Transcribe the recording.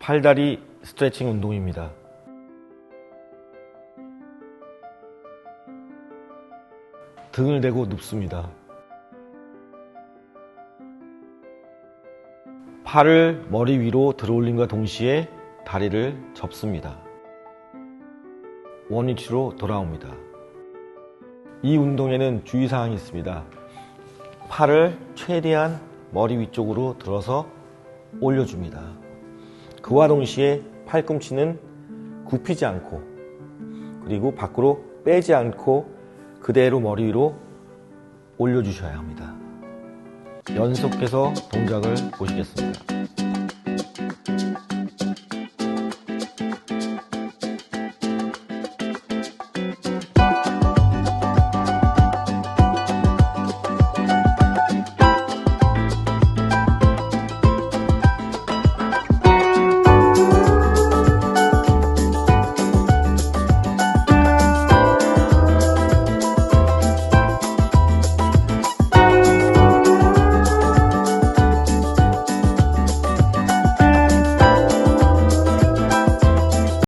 팔다리 스트레칭 운동입니다. 등을 대고 눕습니다. 팔을 머리 위로 들어올림과 동시에 다리를 접습니다. 원위치로 돌아옵니다. 이 운동에는 주의사항이 있습니다. 팔을 최대한 머리 위쪽으로 들어서 올려줍니다. 그와 동시에 팔꿈치는 굽히지 않고 그리고 밖으로 빼지 않고 그대로 머리 위로 올려주셔야 합니다. 연속해서 동작을 보시겠습니다.